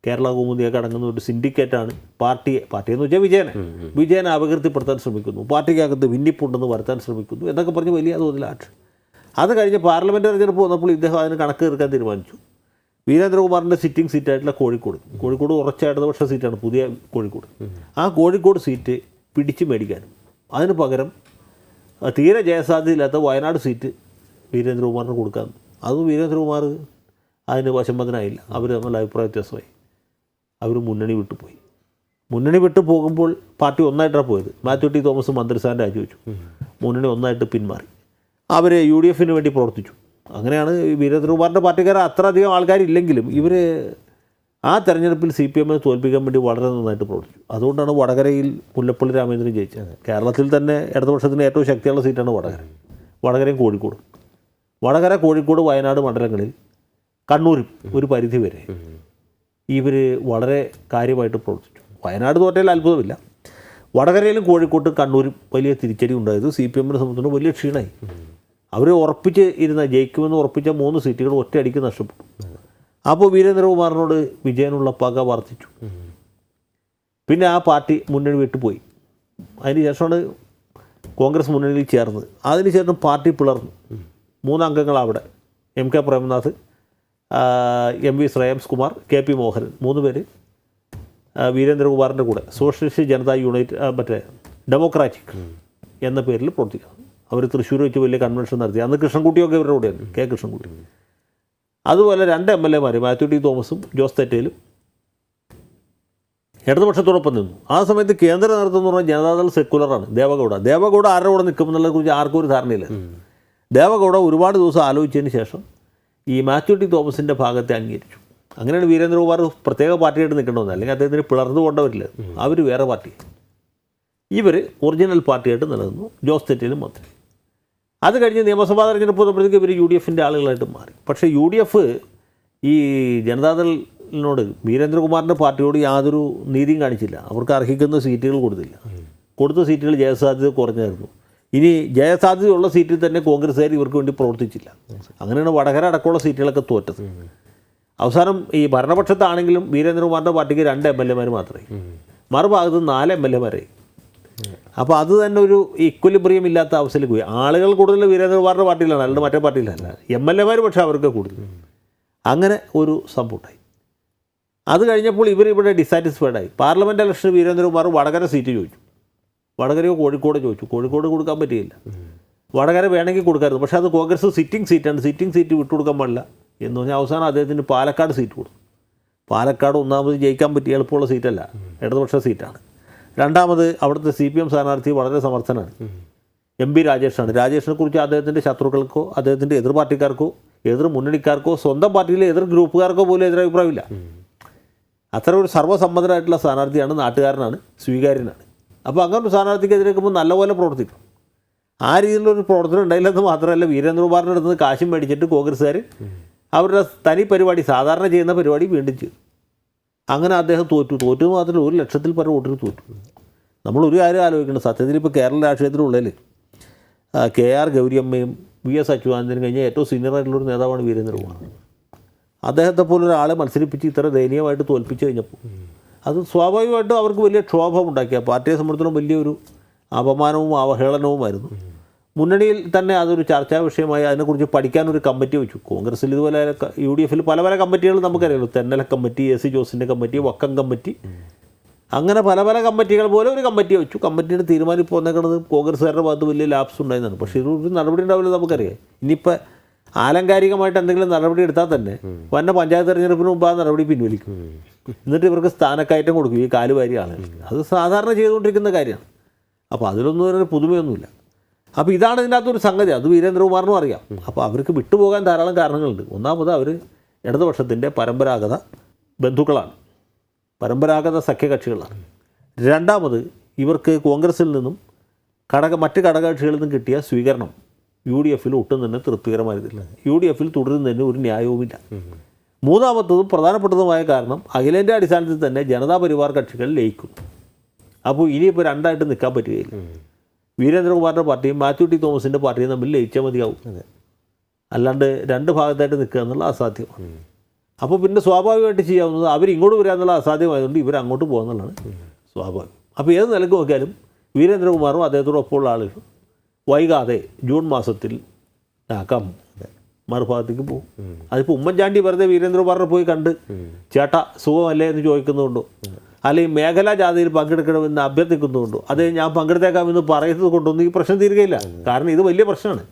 കേരള കൗമുദിയൊക്കെ അടങ്ങുന്ന ഒരു സിൻഡിക്കേറ്റാണ് പാർട്ടിയെ പാർട്ടി എന്ന് വെച്ചാൽ വിജയനെ വിജയനെ അപകീർത്തിപ്പെടുത്താൻ ശ്രമിക്കുന്നു. പാർട്ടിക്കകത്ത് ഭിന്നിപ്പുണ്ടെന്ന് വരുത്താൻ ശ്രമിക്കുന്നു. എന്നൊക്കെ പറഞ്ഞ് വലിയ തോതിൽ ആക്ഷൻ. അത് കഴിഞ്ഞ് പാർലമെന്റ് തെരഞ്ഞെടുപ്പ് വന്നപ്പോൾ ഇദ്ദേഹം അതിന് കണക്ക് തീർക്കാൻ തീരുമാനിച്ചു. വീരേന്ദ്രകുമാറിന്റെ സിറ്റിംഗ് സീറ്റായിട്ടുള്ള കോഴിക്കോട്. കോഴിക്കോട് ഉറച്ച ഇടതുപക്ഷ സീറ്റാണ് പുതിയ കോഴിക്കോട്. ആ കോഴിക്കോട് സീറ്റ് പിടിച്ച് മേടിക്കാനും അതിന് പകരം തീരെ ജയസാധ്യതയില്ലാത്ത വയനാട് സീറ്റ് വീരേന്ദ്രകുമാറിന് കൊടുക്കാൻ. അത് വീരേന്ദ്രകുമാർ അതിന് വശംബന്ധനായില്ല. അവർ തമ്മിൽ അഭിപ്രായ വ്യത്യാസമായി. അവർ മുന്നണി വിട്ടുപോയി മുന്നണി വിട്ടു പോകുമ്പോൾ പാർട്ടി ഒന്നായിട്ടാണ് പോയത്. മാത്യു ടി തോമസ് മന്ത്രിസ്ഥാനം രാജിവെച്ചു. മുന്നണി ഒന്നായിട്ട് പിന്മാറി. അവർ യു ഡി എഫിന് വേണ്ടി പ്രവർത്തിച്ചു. അങ്ങനെയാണ് വീരേന്ദ്രകുമാറിന്റെ പാർട്ടിക്കാർ അത്ര അധികം ആൾക്കാരില്ലെങ്കിലും ഇവർ ആ തെരഞ്ഞെടുപ്പിൽ സി പി എമ്മിനെ തോൽപ്പിക്കാൻ വേണ്ടി വളരെ നന്നായിട്ട് പ്രവർത്തിച്ചു. അതുകൊണ്ടാണ് വടകരയിൽ മുല്ലപ്പള്ളി രാമചന്ദ്രൻ ജയിച്ചത്. കേരളത്തിൽ തന്നെ ഇടതുപക്ഷത്തിന് ഏറ്റവും ശക്തിയുള്ള സീറ്റാണ് വടകര. വടകരയും കോഴിക്കോടും. വടകര കോഴിക്കോട് വയനാട് മണ്ഡലങ്ങളിൽ കണ്ണൂരും ഒരു പരിധി വരെ ഇവർ വളരെ കാര്യമായിട്ട് പ്രവർത്തിച്ചു. വയനാട് തോറ്റയിൽ അത്ഭുതമില്ല. വടകരയിലും കോഴിക്കോട്ടും കണ്ണൂരും വലിയ തിരിച്ചടി ഉണ്ടായത് സി പി എമ്മിനെ സംബന്ധിച്ചിടത്തോളം വലിയ ക്ഷീണമായി. അവർ ഉറപ്പിച്ച് ഇരുന്ന ജയിക്കുമെന്ന് ഉറപ്പിച്ച മൂന്ന് സീറ്റുകൾ ഒറ്റയടിക്ക് നഷ്ടപ്പെട്ടു. അപ്പോൾ വീരേന്ദ്രകുമാറിനോട് വിജയനുള്ള പക വർദ്ധിച്ചു. പിന്നെ ആ പാർട്ടി മുന്നണി വിട്ടുപോയി അതിന് ശേഷമാണ് കോൺഗ്രസ് മുന്നണിയിൽ ചേർന്നത്. അതിനുശേഷം പാർട്ടി പിളർന്നു. മൂന്നംഗങ്ങൾ അവിടെ M K Premnath M V Shreyams Kumar K P Mohanan മൂന്ന് പേര്. വീരേന്ദ്രകുമാറിന്റെ കൂടെ. സോഷ്യലിസ്റ്റ് ജനതാ യൂണിറ്റ് മറ്റേ ഡെമോക്രാറ്റിക് എന്ന പേരിൽ പ്രവർത്തിക്കുന്നു. അവർ തൃശ്ശൂർ വെച്ച് വലിയ കൺവെൻഷൻ നടത്തി. അന്ന് കൃഷ്ണൻകുട്ടിയൊക്കെ ഇവരുടെ കൂടെയാണ് കെ കൃഷ്ണൻകുട്ടി. അതുപോലെ രണ്ട് എം എൽ എമാർ മാത്യു ടി തോമസും ജോസ് തെറ്റയിലും ഇടതുപക്ഷത്തോടൊപ്പം നിന്നു. ആ സമയത്ത് കേന്ദ്ര നേതൃത്വം എന്ന് പറഞ്ഞാൽ ജനതാദൾ സെക്കുലറാണ് ദേവഗൗഡ. ദേവഗൗഡ ആരുടെ കൂടെ നിൽക്കുമെന്നുള്ളതിനെ കുറിച്ച് ആർക്കും ഒരു ധാരണയില്ല. ദേവഗൗഡ ഒരുപാട് ദിവസം ആലോചിച്ചതിന് ശേഷം ഈ മാത്യു ടി തോമസിന്റെ ഭാഗത്തെ അംഗീകരിച്ചു. അങ്ങനെയാണ് വീരേന്ദ്രകുമാർ പ്രത്യേക പാർട്ടിയായിട്ട് നിൽക്കണമെന്ന് അല്ലെങ്കിൽ അദ്ദേഹത്തിന് പിളർന്നു കൊണ്ടവരില്ല. അവർ വേറെ പാർട്ടി. ഇവർ ഒറിജിനൽ പാർട്ടിയായിട്ട് നിലനിന്നു. ജോസ് തെറ്റിലും മന്ത്രി അത് കഴിഞ്ഞ് നിയമസഭാ തെരഞ്ഞെടുപ്പ് വന്നപ്പോഴത്തേക്ക് ഇവർ യു ഡി എഫിന്റെ ആളുകളായിട്ട് മാറി. പക്ഷേ യു ഡി എഫ് ഈ ജനതാദളിനോട് വീരേന്ദ്രകുമാറിന്റെ പാർട്ടിയോട് യാതൊരു നീതിയും കാണിച്ചില്ല. അവർക്ക് അർഹിക്കുന്ന സീറ്റുകൾ കൊടുത്തില്ല. കൊടുത്ത സീറ്റുകൾ ജയസാധ്യത കുറഞ്ഞായിരുന്നു. ഇനി ജയസാധ്യതയുള്ള സീറ്റിൽ തന്നെ കോൺഗ്രസ്സുകാർ ഇവർക്ക് വേണ്ടി പ്രവർത്തിച്ചില്ല. അങ്ങനെയാണ് വടകര അടക്കമുള്ള സീറ്റുകളൊക്കെ തോറ്റത്. അവസാനം ഈ ഭരണപക്ഷത്താണെങ്കിലും വീരേന്ദ്രകുമാറിന്റെ പാർട്ടിക്ക് രണ്ട് എം എൽ എമാർ മാത്രമേ. മറുഭാഗത്ത് നാല് എം എൽ എമാരെ. അപ്പോൾ അത് തന്നെ ഒരു ഇക്വലിബ്രിയം ഇല്ലാത്ത അവസ്ഥയിലേക്ക് പോയി. ആളുകൾ കൂടുതൽ വീരേന്ദ്രകുമാറിന്റെ പാർട്ടിയിലാണ് അല്ലാണ്ട് മറ്റേ പാർട്ടിയിലല്ല. എം എൽ എമാർ പക്ഷേ അവർക്ക് കൂടുതൽ. അങ്ങനെ ഒരു സംഭവമുണ്ടായി അത് കഴിഞ്ഞപ്പോൾ ഇവർ ഇവിടെ ഡിസാറ്റിസ്ഫൈഡ് ആയി. പാർലമെന്റ് ഇലക്ഷന് വീരേന്ദ്രകുമാർ വടകര സീറ്റ് ചോദിച്ചു. വടകരയോ കോഴിക്കോട് ചോദിച്ചു. കോഴിക്കോട് കൊടുക്കാൻ പറ്റിയില്ല വടകര വേണമെങ്കിൽ കൊടുക്കായിരുന്നു. പക്ഷേ അത് കോൺഗ്രസ് സിറ്റിംഗ് സീറ്റാണ് സിറ്റിംഗ് സീറ്റ് വിട്ടുകൊടുക്കാൻ പാടില്ല എന്ന് പറഞ്ഞാൽ അവസാനം അദ്ദേഹത്തിന് പാലക്കാട് സീറ്റ് കൊടുത്തു. പാലക്കാട് ഒന്നാമത് ജയിക്കാൻ പറ്റിയ എളുപ്പമുള്ള സീറ്റല്ല ഇടതുപക്ഷ സീറ്റാണ് രണ്ടാമത് അവിടുത്തെ സി പി എം സ്ഥാനാർത്ഥി വളരെ സമർത്ഥനാണ്. M P രാജേഷാണ്. രാജേഷിനെ കുറിച്ച് അദ്ദേഹത്തിന്റെ ശത്രുക്കൾക്കോ അദ്ദേഹത്തിന്റെ എതിർ പാർട്ടിക്കാർക്കോ എതിർ മുന്നണിക്കാർക്കോ സ്വന്തം പാർട്ടിയിലെ എതിർ ഗ്രൂപ്പുകാർക്കോ പോലും എതിരഭിപ്രായമില്ല. അത്ര ഒരു സർവസമ്മതനായിട്ടുള്ള സ്ഥാനാർത്ഥിയാണ് നാട്ടുകാരനാണ് സ്വീകാര്യനാണ്. അപ്പോൾ അങ്ങനെ സ്ഥാനാർത്ഥിക്കെതിരെ നിൽക്കുമ്പോൾ നല്ലപോലെ പ്രവർത്തിക്കും. ആ രീതിയിലുള്ളൊരു പ്രവർത്തനം ഉണ്ടായില്ലെന്ന് മാത്രമല്ല വീരേന്ദ്രകുമാറിന്റെ അടുത്ത് നിന്ന് കാശും മേടിച്ചിട്ട് കോൺഗ്രസ്സുകാർ അവരുടെ തനി പരിപാടി സാധാരണ ചെയ്യുന്ന പരിപാടി വീണ്ടും ചെയ്തു. അങ്ങനെ അദ്ദേഹം തോറ്റു. തോറ്റു മാത്രമല്ല ഒരു ലക്ഷത്തിൽ പരം വോട്ടിന് തോറ്റു. നമ്മൾ ഒരു കാര്യം ആലോചിക്കണം. സത്യത്തിൽ ഇപ്പോൾ കേരള രാഷ്ട്രീയത്തിലുള്ളതിൽ കെ ആർ ഗൗരിയമ്മയും വി എസ് അച്യുതാനന്ദനും കഴിഞ്ഞ ഏറ്റവും സീനിയർ ആയിട്ടുള്ളൊരു നേതാവാണ് വീരേന്ദ്രകുമാർ. അദ്ദേഹത്തെ പോലൊരാളെ മത്സരിപ്പിച്ച് ഇത്ര ദയനീയമായിട്ട് തോൽപ്പിച്ചു കഴിഞ്ഞപ്പോൾ അത് സ്വാഭാവികമായിട്ടും അവർക്ക് വലിയ ക്ഷോഭം ഉണ്ടാക്കിയ പാർട്ടിയെ സംബന്ധിച്ചിടത്തോളം വലിയൊരു അപമാനവും അവഹേളനവുമായിരുന്നു. മുന്നണിയിൽ തന്നെ അതൊരു ചർച്ചാ വിഷയമായി അതിനെക്കുറിച്ച് പഠിക്കാനൊരു കമ്മിറ്റി വെച്ചു. കോൺഗ്രസ്സിൽ ഇതുപോലെ യു ഡി എഫിൽ പല പല കമ്മിറ്റികൾ നമുക്കറിയാലോ. തെന്നല കമ്മിറ്റി എ സി ജോസിന്റെ കമ്മിറ്റി വക്കം കമ്മിറ്റി. അങ്ങനെ പല പല കമ്മിറ്റികൾ പോലെ ഒരു കമ്മിറ്റി വെച്ചു. കമ്മിറ്റിയുടെ തീരുമാനം ഇപ്പോൾ വന്നേക്കുന്നത് കോൺഗ്രസ്സുകാരുടെ ഭാഗത്ത് വലിയ ലാപ്സ് ഉണ്ടായിരുന്നാണ് പക്ഷേ ഇതൊരു നടപടി ഉണ്ടാവില്ല നമുക്കറിയാം. ഇനിയിപ്പോൾ ആലങ്കാരികമായിട്ട് എന്തെങ്കിലും നടപടി എടുത്താൽ തന്നെ വന്ന പഞ്ചായത്ത് തെരഞ്ഞെടുപ്പിന് മുമ്പ് ആ നടപടി പിൻവലിക്കും. എന്നിട്ട് ഇവർക്ക് സ്ഥാനക്കയറ്റം കൊടുക്കും ഈ കാലുവാരി ആളുകൾ. അത് സാധാരണ ചെയ്തുകൊണ്ടിരിക്കുന്ന കാര്യമാണ്. അപ്പോൾ അതിലൊന്നും ഒരു പുതുമയൊന്നുമില്ല. അപ്പോൾ ഇതാണ് ഇതിനകത്തൊരു സംഗതി. അത് വീരേന്ദ്രകുമാറിനും അറിയാം. അപ്പോൾ അവർക്ക് വിട്ടുപോകാൻ ധാരാളം കാരണങ്ങളുണ്ട്. ഒന്നാമത് അവർ ഇടതുപക്ഷത്തിന്റെ പരമ്പരാഗത ബന്ധുക്കളാണ്. പരമ്പരാഗത സഖ്യകക്ഷികളാണ്. രണ്ടാമത് ഇവർക്ക് കോൺഗ്രസിൽ നിന്നും ഘടക മറ്റ് ഘടകകക്ഷികളിൽ നിന്നും കിട്ടിയ സ്വീകരണം യു ഡി എഫിൽ ഒട്ടും തന്നെ തൃപ്തികരമായിരുന്നില്ല. യു ഡി എഫിൽ തുടരുന്നതിന് ഒരു ന്യായവുമില്ല. മൂന്നാമത്തതും പ്രധാനപ്പെട്ടതുമായ കാരണം അഖിലേന്ത്യാ അടിസ്ഥാനത്തിൽ തന്നെ ജനതാ പരിവാർ കക്ഷികൾ ലയിക്കുന്നു അപ്പോൾ ഇനിയിപ്പോൾ രണ്ടായിട്ട് നിൽക്കാൻ പറ്റുകയില്ല. വീരേന്ദ്രകുമാറിന്റെ പാർട്ടിയും മാത്യു ടി തോമസിന്റെ പാർട്ടിയും തമ്മിൽ ലയിച്ചാൽ മതിയാവും. അല്ലാണ്ട് രണ്ട് ഭാഗത്തായിട്ട് നിൽക്കുക എന്നുള്ള അസാധ്യമാണ്. അപ്പോൾ പിന്നെ സ്വാഭാവികമായിട്ട് ചെയ്യാവുന്നത് അവർ ഇങ്ങോട്ട് വരിക എന്നുള്ള അസാധ്യമായതുകൊണ്ട് ഇവർ അങ്ങോട്ട് പോകുന്നുള്ളതാണ് സ്വാഭാവികം. അപ്പോൾ ഏത് നിലയ്ക്ക് നോക്കിയാലും വീരേന്ദ്രകുമാറും അദ്ദേഹത്തോടൊപ്പമുള്ള ആളുകൾ. വൈകാതെ ജൂൺ മാസത്തിൽ ആക്കാം. മറുഭാഗത്തേക്ക് പോകും. അതിപ്പോൾ ഉമ്മൻചാണ്ടി വെറുതെ വീരേന്ദ്രകുമാറിനെ പോയി കണ്ട് ചേട്ട സുഖമല്ലേ എന്ന് ചോദിക്കുന്നുണ്ടോ അല്ലെങ്കിൽ മേഖലാ ജാഥയിൽ പങ്കെടുക്കണമെന്ന് അഭ്യർത്ഥിക്കുന്നുണ്ടോ അതേ ഞാൻ പങ്കെടുത്തേക്കാമെന്ന് പറയുന്നത് കൊണ്ടൊന്നും ഈ പ്രശ്നം തീരുകയില്ല. കാരണം ഇത് വലിയ പ്രശ്നമാണ്.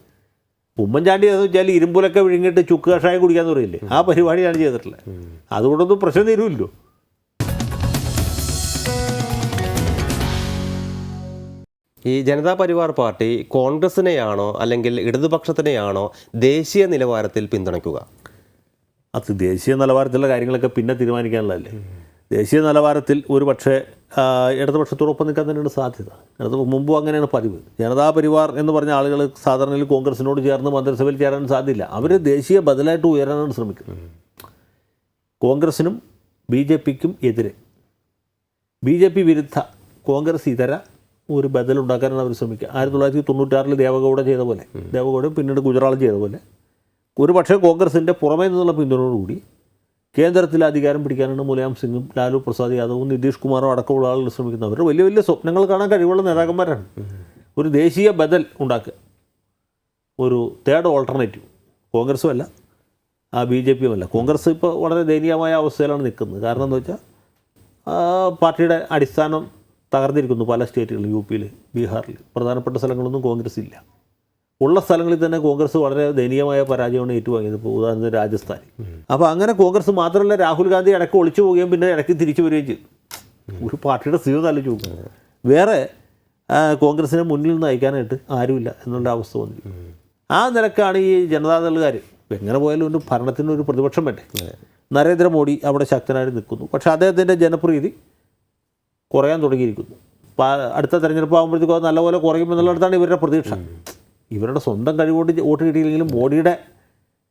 ഉമ്മൻചാണ്ടി എന്ന് വെച്ചാൽ ഇരുമ്പുലൊക്കെ വിഴുങ്ങിയിട്ട് ചുക്ക് കഷായം കുടിക്കാന്ന് പറയില്ലേ? ആ പരിപാടിയാണ് ചെയ്തിട്ടുള്ളത്. അതുകൊണ്ടൊന്നും പ്രശ്നം തീരുമല്ലോ ഈ ജനതാ പരിവാർ പാർട്ടി കോൺഗ്രസിനെയാണോ അല്ലെങ്കിൽ ഇടതുപക്ഷത്തിനെയാണോ ദേശീയ നിലവാരത്തിൽ പിന്തുണയ്ക്കുക? അത് ദേശീയ നിലവാരത്തിലുള്ള കാര്യങ്ങളൊക്കെ പിന്നെ തീരുമാനിക്കാനുള്ളതല്ലേ? ദേശീയ നിലവാരത്തിൽ ഒരു പക്ഷേ ഇടതുപക്ഷത്തോടൊപ്പം നിൽക്കാൻ തന്നെയാണ് സാധ്യത. ഇടത് മുമ്പും അങ്ങനെയാണ് പതിവ്. ജനതാ പരിവാർ എന്ന് പറഞ്ഞ ആളുകൾ സാധാരണയിൽ കോൺഗ്രസിനോട് ചേർന്ന് മന്ത്രിസഭയിൽ ചേരാൻ സാധ്യമില്ല അവർ ദേശീയ ബദലായിട്ട് ഉയരാനാണ് ശ്രമിക്കുന്നത്. കോൺഗ്രസിനും ബി ജെ പിക്കും എതിരെ. ബി ജെ പി വിരുദ്ധ കോൺഗ്രസ് ഇതര ഒരു ബദൽ ഉണ്ടാക്കാനാണ് അവർ ശ്രമിക്കുക. ആയിരത്തി തൊള്ളായിരത്തി തൊണ്ണൂറ്റാറിൽ ദേവഗൗഡ ചെയ്ത പോലെ. ദേവഗൗഡ പിന്നീട് ഗുജറാൾ ചെയ്ത പോലെ. ഒരു പക്ഷേ കോൺഗ്രസിന്റെ പുറമേ നിന്നുള്ള പിന്തുണയോടുകൂടി കേന്ദ്രത്തിൽ അധികാരം പിടിക്കാനാണ് മുലായം സിംഗും ലാലു പ്രസാദ് യാദവും നിതീഷ് കുമാറും അടക്കമുള്ള ആളുകൾ അവർ വലിയ വലിയ സ്വപ്നങ്ങൾ കാണാൻ കഴിവുള്ള നേതാക്കന്മാരാണ്. ഒരു ദേശീയ ബദൽ ഉണ്ടാക്കുക. ഒരു തേർഡ് ഓൾട്ടർനേറ്റീവ് കോൺഗ്രസും അല്ല ആ ബി ജെ പിയും അല്ല കോൺഗ്രസ് ഇപ്പോൾ വളരെ ദയനീയമായ അവസ്ഥയിലാണ് നിൽക്കുന്നത്. കാരണം എന്താ വെച്ചാൽ പാർട്ടിയുടെ അടിസ്ഥാനം തകർന്നിരിക്കുന്നു പല സ്റ്റേറ്റുകളിൽ യു പിയിൽ ബീഹാറിൽ പ്രധാനപ്പെട്ട സ്ഥലങ്ങളൊന്നും കോൺഗ്രസ് ഇല്ല. ഉള്ള സ്ഥലങ്ങളിൽ തന്നെ കോൺഗ്രസ് വളരെ ദയനീയമായ പരാജയമാണ് ഏറ്റുവാങ്ങിയത്. ഇപ്പോൾ ഉദാഹരണത്തിന് രാജസ്ഥാൻ അപ്പോൾ അങ്ങനെ കോൺഗ്രസ് മാത്രമല്ല രാഹുൽ ഗാന്ധി ഇടയ്ക്ക് ഒളിച്ചു പോവുകയും പിന്നെ ഇടയ്ക്ക് തിരിച്ചു വരികയും ചെയ്തു. ഒരു പാർട്ടിയുടെ സ്ഥിതി തല ചോദിക്കും വേറെ കോൺഗ്രസിനെ മുന്നിൽ നിന്ന് നയിക്കാനായിട്ട് ആരുമില്ല എന്നുള്ള അവസ്ഥ വന്നു. ആ നിലക്കാണ് ഈ ജനതാദളുകാർ എങ്ങനെ പോയാലും ഒരു ഭരണത്തിന് ഒരു പ്രതിപക്ഷം വേണ്ടേ? നരേന്ദ്രമോദി അവിടെ ശക്തനായി നിൽക്കുന്നു. പക്ഷേ അദ്ദേഹത്തിന്റെ ജനപ്രീതി കുറയാൻ തുടങ്ങിയിരിക്കുന്നു. അടുത്ത തെരഞ്ഞെടുപ്പ് ആകുമ്പോഴത്തേക്കും അത് നല്ലപോലെ കുറയുമെന്നുള്ളിടത്താണ് ഇവരുടെ പ്രതീക്ഷ. ഇവരുടെ സ്വന്തം കഴിവുകൊണ്ട് വോട്ട് കിട്ടിയില്ലെങ്കിലും മോഡിയുടെ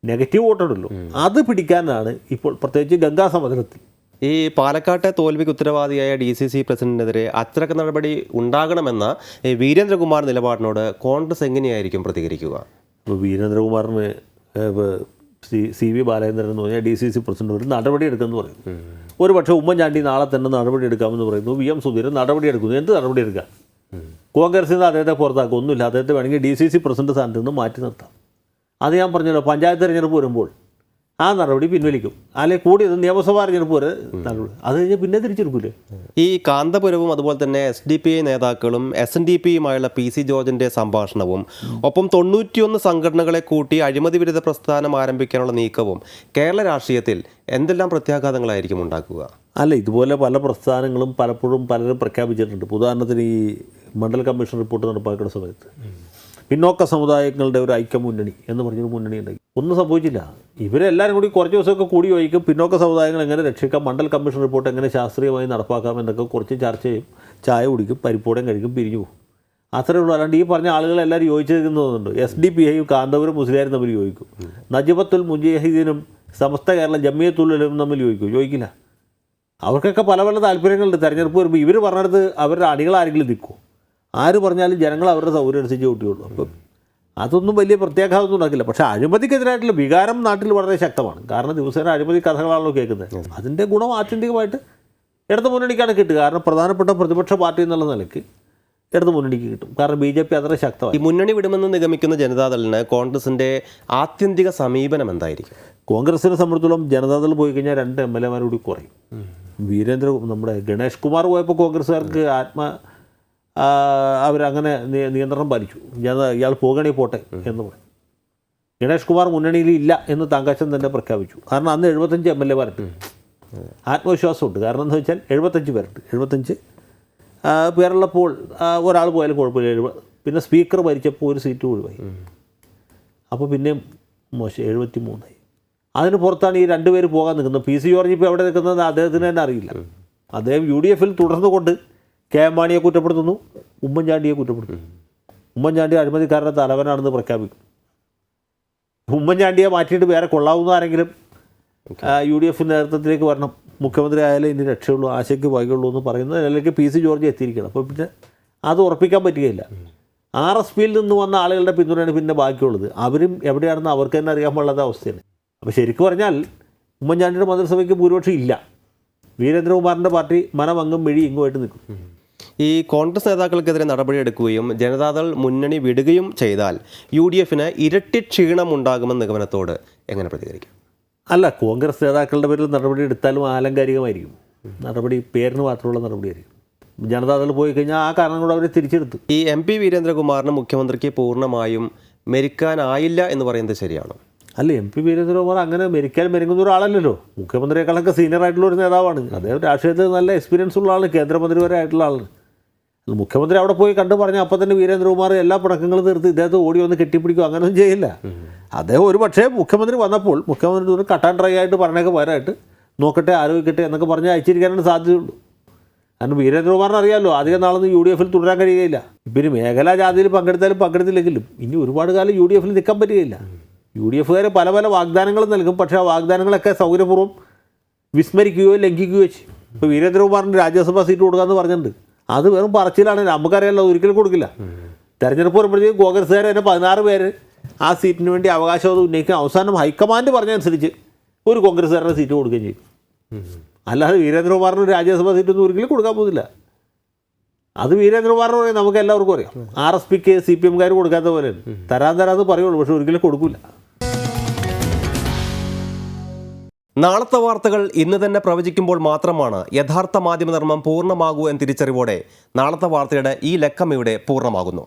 നെഗറ്റീവ് വോട്ടുണ്ടല്ലോ അത് പിടിക്കാനാണ് ഇപ്പോൾ പ്രത്യേകിച്ച് ഗംഗാ സമതലത്തിൽ. ഈ പാലക്കാട്ടെ തോൽവിക്ക് ഉത്തരവാദിയായ ഡി സി സി പ്രസിഡന്റിനെതിരെ അച്ചടക്ക നടപടി ഉണ്ടാകണമെന്ന ഈ വീരേന്ദ്രകുമാർ നിലപാടിനോട് കോൺഗ്രസ് എങ്ങനെയായിരിക്കും പ്രതികരിക്കുക? വീരേന്ദ്രകുമാറിന് സി സി വി ബാലചന്ദ്രൻ എന്ന് പറഞ്ഞാൽ ഡി സി സി പ്രസിഡന്റ് ഒരു നടപടി എടുക്കുമെന്ന് പറയുന്നു ഒരു പക്ഷേ ഉമ്മൻചാണ്ടി നാളെ തന്നെ നടപടി എടുക്കാമെന്ന് പറയുന്നു. വി എം സുധീരൻ നടപടി എടുക്കുന്നു. എന്ത് നടപടി എടുക്കുക കോൺഗ്രസിൽ നിന്ന് അദ്ദേഹത്തെ പുറത്താക്കും. ഒന്നുമില്ല. അദ്ദേഹത്തെ വേണമെങ്കിൽ ഡി സി സി പ്രസിഡന്റ് സ്ഥാനത്ത് നിന്ന് മാറ്റി നിർത്താം. അത് ഞാൻ പറഞ്ഞല്ലോ പഞ്ചായത്ത് തിരഞ്ഞെടുപ്പ് വരുമ്പോൾ ആ നടപടി പിൻവലിക്കും. അല്ലെങ്കിൽ കൂടിയത് നിയമസഭാ തെരഞ്ഞെടുപ്പ് വരെ നടപടി. അത് കഴിഞ്ഞ് പിന്നെ തിരിച്ചെടുക്കൂലേ? ഈ കാന്തപുരവും അതുപോലെ തന്നെ എസ് ഡി പി ഐ നേതാക്കളും എസ് എൻ ഡി പിയുമായുള്ള പി സി ജോർജിന്റെ സംഭാഷണവും ഒപ്പം തൊണ്ണൂറ്റിയൊന്ന് സംഘടനകളെ കൂട്ടി അഴിമതി വിരുദ്ധ പ്രസ്ഥാനം ആരംഭിക്കാനുള്ള നീക്കവും കേരള രാഷ്ട്രീയത്തിൽ എന്തെല്ലാം പ്രത്യാഘാതങ്ങളായിരിക്കും ഉണ്ടാക്കുക? അല്ല ഇതുപോലെ പല പ്രസ്ഥാനങ്ങളും പലപ്പോഴും പലരും പ്രഖ്യാപിച്ചിട്ടുണ്ട്. ഉദാഹരണത്തിന് ഈ മണ്ഡൽ കമ്മീഷൻ റിപ്പോർട്ട് നടപ്പാക്കുന്ന സമയത്ത്. പിന്നോക്ക സമുദായങ്ങളുടെ ഒരു ഐക്യമുന്നണി എന്ന് പറഞ്ഞൊരു മുന്നണി ഉണ്ടായി ഒന്നും സംഭവിച്ചില്ല. ഇവരെല്ലാവരും കൂടി കുറച്ച് ദിവസമൊക്കെ കൂടി വഹിക്കും പിന്നോക്ക സമുദായങ്ങൾ എങ്ങനെ രക്ഷിക്കാം? മണ്ഡൽ കമ്മീഷൻ റിപ്പോർട്ട് എങ്ങനെ ശാസ്ത്രീയമായി നടപ്പാക്കാം എന്നൊക്കെ കുറച്ച് ചർച്ച ചെയ്യും. ചായ കുടിക്കും പരിപ്പോടം കഴിക്കും പിരിഞ്ഞു പോകും. അത്രയേ ഉള്ളൂ. അല്ലാണ്ട് ഈ പറഞ്ഞ ആളുകളെല്ലാവരും യോജിച്ചിരിക്കുന്നതുണ്ട് എസ് ഡി പി ഐയും കാന്തപുരം മുസ്ലിയാരും തമ്മിൽ യോജിക്കും. നജീബത്തുൽ മുജാഹിദീനും സമസ്ത കേരളം ജമ്മിയത്തുള്ളിലും തമ്മിൽ യോജിക്കും. യോജിക്കില്ല. അവർക്കൊക്കെ പല പല താല്പര്യങ്ങളുണ്ട്. തെരഞ്ഞെടുപ്പ് വരുമ്പോൾ ഇവർ പറഞ്ഞിടത്ത് അവരുടെ അണികൾ ആരെങ്കിലും നിൽക്കുമോ ആര് പറഞ്ഞാലും ജനങ്ങൾ അവരുടെ സൗകര്യം അനുസരിച്ച് കൂട്ടിയുള്ളൂ അപ്പം അതൊന്നും വലിയ പ്രത്യാഘാതമൊന്നും ഉണ്ടാക്കില്ല. പക്ഷേ അഴിമതിക്കെതിരായിട്ടുള്ള വികാരം നാട്ടിൽ വളരെ ശക്തമാണ്. കാരണം ദിവസേന അഴിമതി കഥകളാണല്ലോ കേൾക്കുന്നത്. അതിന്റെ ഗുണം ആത്യന്തികമായിട്ട് ഇടതു മുന്നണിക്കാണ് കിട്ടുക. കാരണം പ്രധാനപ്പെട്ട പ്രതിപക്ഷ പാർട്ടി എന്നുള്ള നിലയ്ക്ക് ഇടതു മുന്നണിക്ക് കിട്ടും. കാരണം ബി ജെ പി അത്ര ഈ മുന്നണി വിടുമെന്ന് നിഗമിക്കുന്ന ജനതാദളിന് കോൺഗ്രസിന്റെ ആത്യന്തിക സമീപനം എന്തായിരിക്കും? കോൺഗ്രസിനെ സംബന്ധിച്ചോളം ജനതാദൾ പോയി കഴിഞ്ഞാൽ രണ്ട് എം എൽ എമാർ കൂടി കുറയും. വീരേന്ദ്ര നമ്മുടെ ഗണേഷ് കുമാർ പോയപ്പോൾ കോൺഗ്രസ്സുകാർക്ക് ആത്മ അവരങ്ങനെ നിയന്ത്രണം പാലിച്ചു. ഞാൻ ഇയാൾ പോകണേ പോട്ടെ എന്ന് പറഞ്ഞു. ഗണേഷ് കുമാർ മുന്നണിയിൽ ഇല്ല എന്ന് തങ്കച്ചൻ തന്നെ പ്രഖ്യാപിച്ചു. കാരണം അന്ന് എഴുപത്തഞ്ച് എം എൽ എ മാരുണ്ട്. ആത്മവിശ്വാസമുണ്ട്. കാരണം എന്താ വെച്ചാൽ എഴുപത്തഞ്ച് പേരുണ്ട്. എഴുപത്തഞ്ച് പേരുള്ളപ്പോൾ ഒരാൾ പോയാലും കുഴപ്പമില്ല. എഴുപത് പിന്നെ സ്പീക്കർ ഭരിച്ചപ്പോൾ ഒരു സീറ്റ് ഒഴിവായി. അപ്പോൾ പിന്നെ മോശം എഴുപത്തി മൂന്നായി അതിന് പുറത്താണ് ഈ രണ്ടുപേർ പോകാൻ നിൽക്കുന്നത്. പി സി ജോർജ് ഇപ്പോൾ എവിടെ നിൽക്കുന്നത് അദ്ദേഹത്തിന് തന്നെ അറിയില്ല. അദ്ദേഹം യു ഡി എഫിൽ തുടർന്നുകൊണ്ട് കെ എം മാണിയെ കുറ്റപ്പെടുത്തുന്നു ഉമ്മൻചാണ്ടിയെ കുറ്റപ്പെടുത്തുന്നു. ഉമ്മൻചാണ്ടി അഴിമതിക്കാരുടെ തലവനാണെന്ന് പ്രഖ്യാപിക്കും. ഉമ്മൻചാണ്ടിയെ മാറ്റിയിട്ട് വേറെ കൊള്ളാവുന്ന ആരെങ്കിലും യു ഡി എഫ് നേതൃത്വത്തിലേക്ക് വരണം. മുഖ്യമന്ത്രി ആയാലേ ഇനി രക്ഷയുള്ളൂ ആശയ്ക്ക് വൈകുള്ളൂ എന്ന് പറയുന്നത് നിലയ്ക്ക് പി സി ജോർജ് എത്തിയിരിക്കണം അപ്പോൾ പിന്നെ അത് ഉറപ്പിക്കാൻ പറ്റുകയില്ല. ആർ എസ് പിയിൽ നിന്ന് വന്ന ആളുകളുടെ പിന്തുണയാണ് പിന്നെ ബാക്കിയുള്ളത്. അവരും എവിടെയാണെന്ന് അവർക്ക് തന്നെ അറിയാൻ പാടില്ലാത്ത അവസ്ഥയാണ്. അപ്പോൾ ശരിക്കും പറഞ്ഞാൽ ഉമ്മൻചാണ്ടിയുടെ മന്ത്രിസഭയ്ക്ക് ഭൂരിപക്ഷം ഇല്ല. വീരേന്ദ്രകുമാറിന്റെ പാർട്ടി മനമങ്ങും മിഴി ഇങ്ങുമായിട്ട് നിൽക്കും. ഈ കോൺഗ്രസ് നേതാക്കൾക്കെതിരെ നടപടിയെടുക്കുകയും ജനതാദൾ മുന്നണി വിടുകയും ചെയ്താൽ യു ഡി എഫിന് ഇരട്ടി ക്ഷീണമുണ്ടാകുമെന്ന നിഗമനത്തോട് എങ്ങനെ പ്രതികരിക്കും? അല്ല കോൺഗ്രസ് നേതാക്കളുടെ പേരിൽ നടപടി എടുത്താലും ആലങ്കാരികമായിരിക്കും. നടപടി പേരിന് മാത്രമുള്ള നടപടിയായിരിക്കും. ജനതാദൾ പോയി കഴിഞ്ഞാൽ ആ കാരണം കൂടെ അവർ തിരിച്ചെടുത്തു. ഈ എം പി വീരേന്ദ്രകുമാറിന് മുഖ്യമന്ത്രിക്ക് പൂർണമായും മെരുക്കാനായില്ല എന്ന് പറയുന്നത് ശരിയാണോ? അല്ല എം പി വീരേന്ദ്രകുമാർ അങ്ങനെ മരിക്കാൻ മെരുങ്ങുന്ന ഒരാളല്ലല്ലോ. മുഖ്യമന്ത്രിയെക്കാളൊക്കെ സീനിയർ ആയിട്ടുള്ള ഒരു നേതാവാണ്. അദ്ദേഹം രാഷ്ട്രീയത്തിൽ നല്ല എക്സ്പീരിയൻസ് ഉള്ള ആളാണ് കേന്ദ്രമന്ത്രി വരെ ആയിട്ടുള്ള ആളാണ് മുഖ്യമന്ത്രി അവിടെ പോയി കണ്ടു പറഞ്ഞാൽ അപ്പം തന്നെ വീരേന്ദ്രകുമാർ എല്ലാ പടക്കങ്ങളും തീർത്ത് ഇദ്ദേഹത്തെ ഓടി വന്ന് കെട്ടിപ്പിടിക്കും അങ്ങനെയൊന്നും ചെയ്യില്ല. അദ്ദേഹം ഒരു പക്ഷേ മുഖ്യമന്ത്രി വന്നപ്പോൾ മുഖ്യമന്ത്രി ഒരു കട്ടാൻ ഡ്രൈ ആയിട്ട് പറഞ്ഞൊക്കെ വരായിട്ട് നോക്കട്ടെ ആലോചിക്കട്ടെ എന്നൊക്കെ പറഞ്ഞ് അയച്ചിരിക്കാനാണ് സാധ്യതയുള്ളൂ. കാരണം വീരേന്ദ്രകുമാറിന് അറിയാമല്ലോ അധികം നാളൊന്നും യു ഡി എഫിൽ തുടരാൻ കഴിയുകയില്ല. ഇപ്പം ഇനി മേഖലാ ജാതിയിൽ പങ്കെടുത്താലും പങ്കെടുത്തില്ലെങ്കിലും ഇനി ഒരുപാട് കാലം യു ഡി എഫിൽ നിൽക്കാൻ പറ്റുകയില്ല. യു ഡി എഫുകാർ പല പല വാഗ്ദാനങ്ങൾ നൽകും. പക്ഷേ ആ വാഗ്ദാനങ്ങളൊക്കെ സൗകര്യപൂർവം വിസ്മരിക്കുകയോ ലംഘിക്കുകയോ ചെയ്യും. ഇപ്പോൾ വീരേന്ദ്രകുമാറിന് രാജ്യസഭാ സീറ്റ് കൊടുക്കാമെന്ന് പറഞ്ഞിട്ടുണ്ട്. അത് വെറും പറച്ചിലാണ്. നമുക്കറിയാമല്ലോ ഒരിക്കലും കൊടുക്കില്ല. തെരഞ്ഞെടുപ്പ് വരുമ്പോഴത്തേക്ക് കോൺഗ്രസ്സുകാർ തന്നെ പതിനാറ് പേര് ആ സീറ്റിന് വേണ്ടി അവകാശവാദം ഉന്നയിക്കും. അവസാനം ഹൈക്കമാൻഡ് പറഞ്ഞതനുസരിച്ച് ഒരു കോൺഗ്രസ്സുകാരുടെ സീറ്റ് കൊടുക്കുകയും ചെയ്യും. അല്ലാതെ വീരേന്ദ്രകുമാറിന് രാജ്യസഭാ സീറ്റ് ഒന്നും ഒരിക്കലും കൊടുക്കാൻ പോകുന്നില്ല. അത് വീരേന്ദ്രകുമാറിന് പറയും. നമുക്ക് എല്ലാവർക്കും അറിയാം. ആർ എസ് പിക്ക് സി പി എംകാർ കൊടുക്കാത്ത പോലെയാണ്. തരാൻ തരാമെന്ന് പറയുള്ളൂ. പക്ഷെ ഒരിക്കലും കൊടുക്കില്ല നാളത്തെ വാർത്തകൾ ഇന്ന് തന്നെ പ്രവചിക്കുമ്പോൾ മാത്രമാണ് യഥാർത്ഥ മാധ്യമധർമ്മം പൂർണമാകൂ എന്ന തിരിച്ചറിവോടെ നാളത്തെ വാർത്തയുടെ ഈ ലക്കം ഇവിടെ പൂർണമാകുന്നു.